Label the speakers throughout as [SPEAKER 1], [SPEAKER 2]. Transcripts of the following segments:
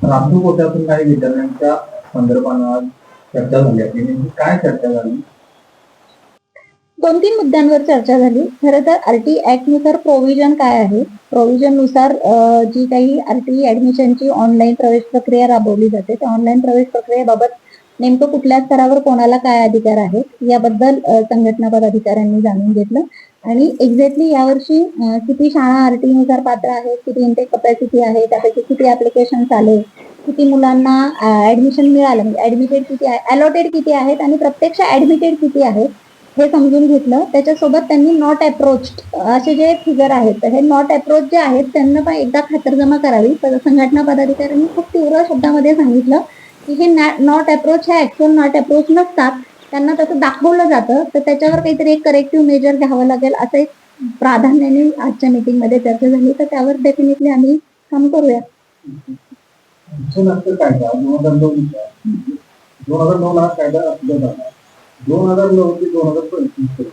[SPEAKER 1] रामपूर कोट्यातून काही विद्यार्थ्यांच्या संदर्भात चर्चा झाली आहे नेमकी काय चर्चा झाली
[SPEAKER 2] दोन तीन मुद्द्यांवर चर्चा झाली. खरं तर आरटी ऍक्टनुसार प्रोव्हिजन काय आहे? प्रोव्हिजननुसार जी काही आर टी ऍडमिशनची ऑनलाईन प्रवेश प्रक्रिया राबवली जाते. त्या ऑनलाईन प्रवेश प्रक्रियेबाबत नेमकं कुठल्या स्तरावर कोणाला काय अधिकार आहेत याबद्दल संघटना पदाधिकाऱ्यांनी जाणून घेतलं. आणि एक्झॅक्टली यावर्षी किती शाळा आरटी नुसार पात्र आहेत किती इंटेक कपॅसिटी आहे त्यापैकी किती ऍप्लिकेशन आले किती मुलांना ऍडमिशन मिळालं म्हणजे ऍडमिटेड किती आहे अलॉटेड किती आहेत आणि प्रत्यक्ष ऍडमिटेड किती आहेत हे समजून घेतलं. त्याच्यासोबत त्यांनी नॉट अप्रोच असे जे फिगर आहेत हे नॉट अप्रोच जे आहेत त्यांना पण एकदा खातरजमा करावी. संघटना पदाधिकाऱ्यांनी खूप तीव्र शब्दामध्ये सांगितलं. की हे नॉट अप्रोच हे ऍक्च्युअल नॉट अप्रोच नसतात. त्यांना तसं दाखवलं जातं. तर त्याच्यावर काहीतरी एक करेक्टिव्ह मेजर घ्यावं लागेल असं एक प्राधान्याने आजच्या मीटिंगमध्ये चर्चा झाली. तर त्यावर डेफिनेटली आम्ही काम करूया.
[SPEAKER 1] दोन हजार नऊ दोन ला कायदा आपला झाला. दोन हजार नऊ ते दोन हजार पंचवीस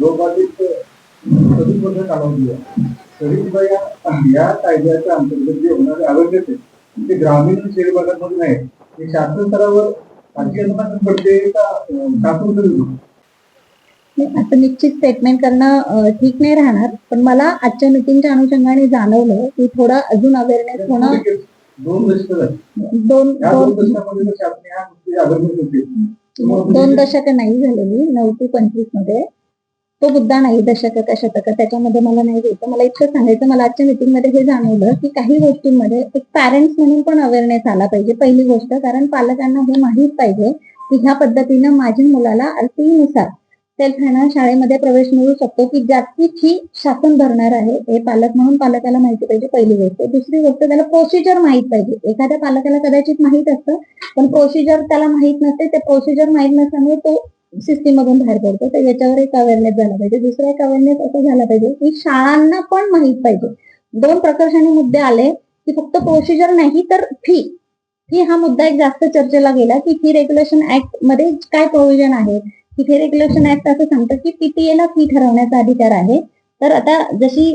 [SPEAKER 1] जवळपास एक वर्ष कालावधी आहे तरी सुद्धा या या कायद्याच्या अंतर्गत जे होणारे अवेअरनेस आहे ते ग्रामीण शेअर बाजारमध्ये नाही शासन स्तरावर
[SPEAKER 2] असं निश्चित स्टेटमेंट करणं ठीक नाही राहणार पण मला आजच्या मिटिंगच्या अनुषंगाने जाणवलं की थोडं अजून अवेअरनेस होणं
[SPEAKER 1] दोन
[SPEAKER 2] दोन दशक नाही झालेली नऊ ते पंचवीसमध्ये तो मुद्दा नाही दशक का शतक त्याच्यामध्ये मला नाही घ्यायचं मला इतकं सांगायचं मला आजच्या मीटिंगमध्ये हे जाणवलं की काही गोष्टींमध्ये एक पॅरेंट्स म्हणून पण अवेअरनेस आला पाहिजे पहिली गोष्ट. कारण पालकांना हे माहीत पाहिजे की ह्या पद्धतीनं माझ्या मुलाला अर्थीनुसार सेल्फ फायनान्स शाळेमध्ये प्रवेश मिळू शकतो की ज्याची ही शासन भरणार आहे हे पालक म्हणून पालकाला माहिती पाहिजे पहिली गोष्ट. दुसरी गोष्ट त्याला प्रोसिजर माहीत पाहिजे. एखाद्या पालकाला कदाचित माहीत असतं पण प्रोसिजर त्याला माहीत नसते. ते प्रोसिजर माहीत नसल्यामुळे तो सिस्टीम मधून बाहेर पडतो. तर याच्यावर एक अवेअरनेस झाला पाहिजे. दुसरा एक अवेअरनेस असं झाला पाहिजे की शाळांना पण माहीत पाहिजे. दोन प्रकर्षाने मुद्दे आले की फक्त प्रोसिजर नाही तर फी फी हा मुद्दा एक जास्त चर्चेला गेला की फी रेग्युलेशन ऍक्टमध्ये काय प्रोव्हिजन आहे? की फी रेग्युलेशन ऍक्ट असं सांगतं की पीटीएला फी ठरवण्याचा अधिकार आहे. तर आता जशी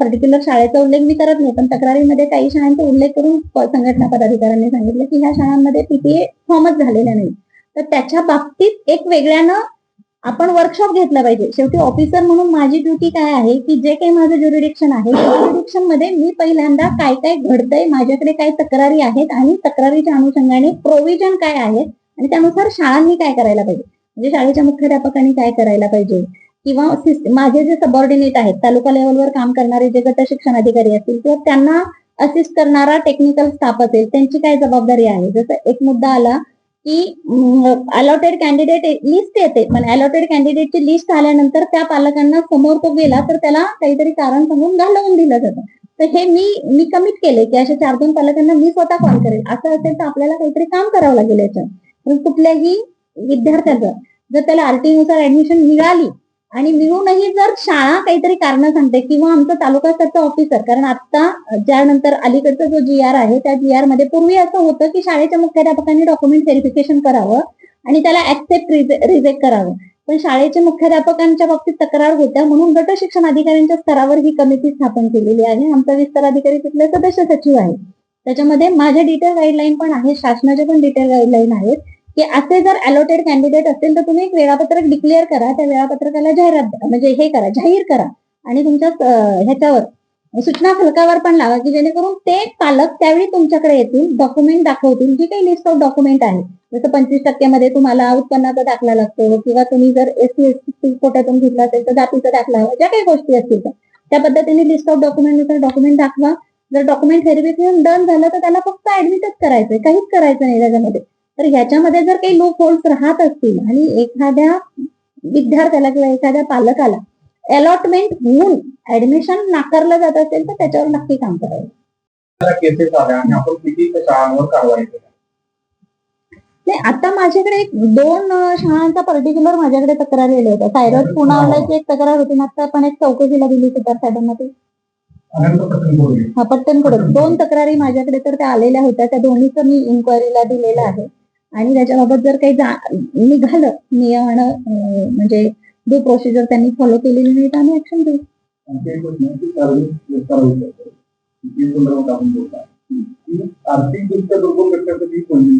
[SPEAKER 2] पर्टिक्युलर शाळेचा उल्लेख मी करत नाही पण तक्रारीमध्ये काही शाळांचा उल्लेख करून संघटना पदाधिकाऱ्यांनी सांगितलं की ह्या शाळांमध्ये पीटीए फॉर्मच झालेला नाही. तर त्याच्या बाबतीत एक वेगळ्यानं आपण वर्कशॉप घेतला पाहिजे. शेवटी ऑफिसर म्हणून माझी ड्युटी काय आहे की जे काही माझं ज्युरिडिक्शन आहे ज्युरिडिक्शनमध्ये मी पहिल्यांदा काय काय घडतंय माझ्याकडे काय तक्रारी आहेत आणि तक्रारीच्या अनुषंगाने प्रोव्हिजन काय आहेत आणि त्यानुसार शाळांनी काय करायला पाहिजे. म्हणजे शाळेच्या मुख्याध्यापकांनी काय करायला पाहिजे? किंवा माझे जे सबऑर्डिनेट आहेत तालुका लेवलवर काम करणारे जे गट शिक्षण अधिकारी असतील किंवा त्यांना असिस्ट करणारा टेक्निकल स्टाफ असेल त्यांची काय जबाबदारी आहे? जसं एक मुद्दा आला की अलॉटेड कॅन्डिडेट लिस्ट येते. पण अलॉटेड कॅन्डिडेटची लिस्ट आल्यानंतर त्या पालकांना समोर तो गेला तर त्याला काहीतरी कारण सांगून घालवून दिलं जातं. तर हे मी मी कमिट केले की अशा चार दोन पालकांना मी स्वतः कॉल करेल. असं असेल तर आपल्याला काहीतरी काम करावं लागेल याच्यात. कुठल्याही विद्यार्थ्याचं जर त्याला आरटी नुसार ऍडमिशन मिळाली आणि मिळूनही जर शाळा काहीतरी कारण सांगते किंवा आमचं तालुका स्तरचं ऑफिसर कारण आता ज्यानंतर अलीकडचा जो जी आर आहे त्या जी आरमध्ये पूर्वी असं होतं की शाळेच्या मुख्याध्यापकांनी डॉक्युमेंट व्हेरिफिकेशन करावं आणि त्याला ऍक्सेप्ट रिजेक्ट करावं. पण शाळेच्या मुख्याध्यापकांच्या बाबतीत तक्रार होत्या म्हणून गट शिक्षण अधिकाऱ्यांच्या स्तरावर ही कमिटी स्थापन केलेली आहे. आमचा विस्तार अधिकारी तिथले सदस्य सचिव आहे त्याच्यामध्ये माझ्या डिटेल गाईडलाईन पण आहेत शासनाच्या पण डिटेल गाईडलाईन आहेत. की असे जर अलॉटेड कॅन्डिडेट असतील तर तुम्ही एक वेळापत्रक डिक्लेअर करा. त्या वेळापत्रकाला जाहिरात म्हणजे हे करा जाहीर करा. आणि तुमच्या ह्याच्यावर सूचना फलकावर पण लावा की जेणेकरून ते पालक त्यावेळी तुमच्याकडे येतील डॉक्युमेंट दाखवतील जी काही लिस्ट ऑफ डॉक्युमेंट आहे. जसं पंचवीस टक्क्यामध्ये तुम्हाला उत्पन्नाचा दाखला लागतो किंवा तुम्ही जर एस सी एस सी कोट्यातून घेतला असेल तर जातीचा दाखला हवा ज्या काही गोष्टी असतील तर त्या पद्धतीने लिस्ट ऑफ डॉक्युमेंट डॉक्युमेंट दाखवा. जर डॉक्युमेंट व्हेरिफिकेशन डन झालं तर त्याला फक्त ऍडमिटच करायचंय. काहीच करायचं नाही त्याच्यामध्ये. तर ह्याच्यामध्ये जर काही लूप होल्स राहत असतील आणि एखाद्या विद्यार्थ्याला किंवा एखाद्या पालकाला अलॉटमेंट होऊन ऍडमिशन नाकारलं जात असेल तर त्याच्यावर नक्की काम करावं. नाही आता माझ्याकडे एक दोन शाळांचा पर्टिक्युलर माझ्याकडे तक्रार आल्या होत्या. सायरस पुनावल्याची एक तक्रार होती ना आता आपण एक चौकशीला दिली त्या साहेबांना ती हा पट्टणकडे दोन तक्रारी माझ्याकडे तर त्या आलेल्या होत्या. त्या दोन्हीचं मी इन्क्वायरीला दिलेलं आहे. आणि त्याच्याबाबत जर काही निघालं नियम म्हणजे जो प्रोसिजर त्यांनी फॉलो केलेली नाही तर आम्ही ऍक्शन घेऊ.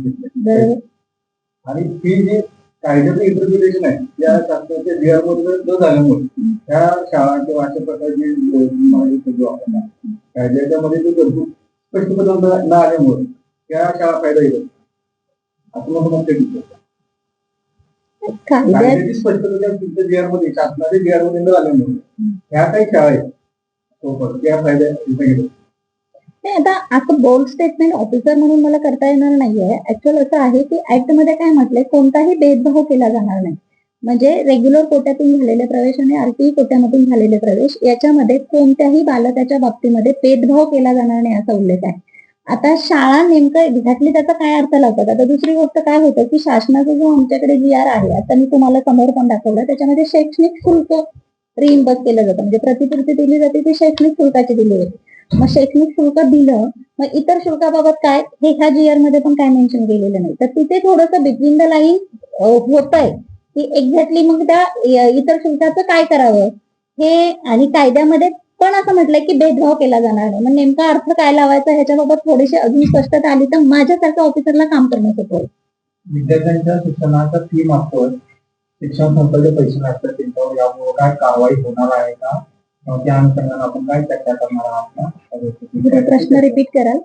[SPEAKER 1] घेतली
[SPEAKER 2] बरोबर.
[SPEAKER 1] आणि ती जी कायद्याचं इंटरप्रिटेशन आहे त्या शासनाच्या जी आरमध्ये न झाल्यामुळे त्या शाळा किंवा अशा प्रकारची कायद्याच्या मध्ये जो तरतूद स्पष्टपणे न आल्यामुळे त्या शाळा फायदा येतात असं मला मत आहे.
[SPEAKER 2] कायद्यात
[SPEAKER 1] कायद्याची स्पष्टता तुमच्या शासनाच्या न आल्यामुळे ह्या काही शाळा आहेत. तो त्या
[SPEAKER 2] आता असं बोल्ड स्टेटमेंट ऑफिसर म्हणून मला करता येणार नाहीये. ऍक्च्युअल असं आहे की ऍक्टमध्ये काय म्हटलंय कोणताही भेदभाव केला जाणार नाही. म्हणजे रेग्युलर कोट्यातून झालेले प्रवेश आणि आरटीई कोट्यामधून झालेले प्रवेश याच्यामध्ये कोणत्याही बालकाच्या बाबतीमध्ये भेदभाव केला जाणार नाही असा उल्लेख आहे. आता शाळा नेमकं एक्झॅक्टली त्याचा काय अर्थ लावतात? आता दुसरी गोष्ट काय होतं की शासनाचा जो आमच्याकडे जी आर आहे आता मी तुम्हाला समोर पण दाखवलं त्याच्यामध्ये शैक्षणिक शुल्क रिइम्बर्स केलं जातं. म्हणजे प्रतिपूर्ती दिली जाते ती शैक्षणिक शुल्काची दिली जाते. मग शैक्षणिक शुल्क दिलं मग इतर शुल्काबाबत काय? हे ह्या जी आरमध्ये पण काय मेन्शन केलेलं नाही. तर तिथे थोडंसं बिटवीन द लाईन होत आहे की एक्झॅक्टली मग त्या इतर शुल्काचं काय करावं? हे आणि कायद्यामध्ये पण असं म्हटलंय की भेदभाव केला जाणार नाही. मग नेमका अर्थ काय लावायचा ह्याच्याबाबत थोडीशी अजून स्पष्टता आली तर माझ्यासारख्या ऑफिसरला काम करणं सोपं होईल.
[SPEAKER 1] विद्यार्थ्यांच्या शिक्षणाचा फी मार्फत शिक्षण संस्थेचे पैसे नसतात त्यांच्यावर. यामुळे काय कारवाई होणार आहे का? त्या अनुषंगाने आपण काय चर्चा करणार आहात?
[SPEAKER 2] प्रश्न रिपीट कराल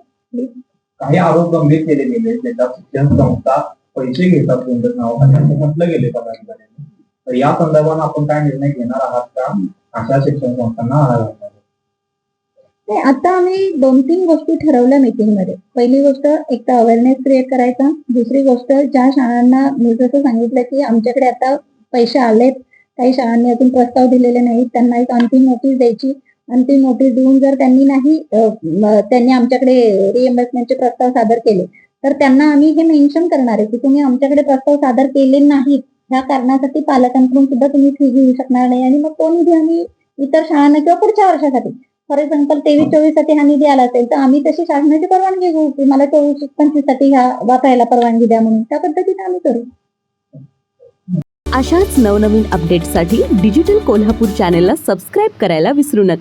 [SPEAKER 1] काही आरोप गंभीर केले गेले ज्याच्यात शिक्षण संस्था पैसे घेतात कोणत्या नावाखाली? असं म्हटलं गेले पदाधिकाऱ्यांनी. तर या संदर्भात आपण काय निर्णय घेणार आहात का? अशा शिक्षण संस्थांना आळा
[SPEAKER 2] नाही आता आम्ही दोन तीन गोष्टी ठरवल्या मीटिंगमध्ये पहिली गोष्ट एक तर अवेअरनेस क्रिएट करायचा. दुसरी गोष्ट ज्या शाळांना मी जसं सांगितलं की आमच्याकडे आता पैसे आलेत काही शाळांनी अजून प्रस्ताव दिलेले नाहीत त्यांना एक अंतिम नोटीस द्यायची. अंतिम नोटीस देऊन जर त्यांनी नाही त्यांनी आमच्याकडे रिएम्बर्समेंटचे प्रस्ताव सादर केले तर त्यांना आम्ही हे मेन्शन करणार आहे की तुम्ही आमच्याकडे प्रस्ताव सादर केले नाहीत. ह्या कारणासाठी पालकांकडून सुद्धा तुम्ही फी घेऊ शकणार नाही. आणि मग तो निधी आम्ही इतर शाळांना किंवा पुढच्या वर्षासाठी फॉर एक्झाम्पल तेवीस चोवीससाठी हा निधी आला असेल तर आम्ही तशी शासनाची परवानगी घेऊ की मला चोवीस पंचवीससाठी ह्या वापरायला परवानगी द्या म्हणून. त्या पद्धतीने आम्ही करू.
[SPEAKER 3] अशाच नवनवीन अपडेट्ससाठी डिजिटल कोल्हापूर चॅनेलला सबस्क्राईब करायला विसरू नका.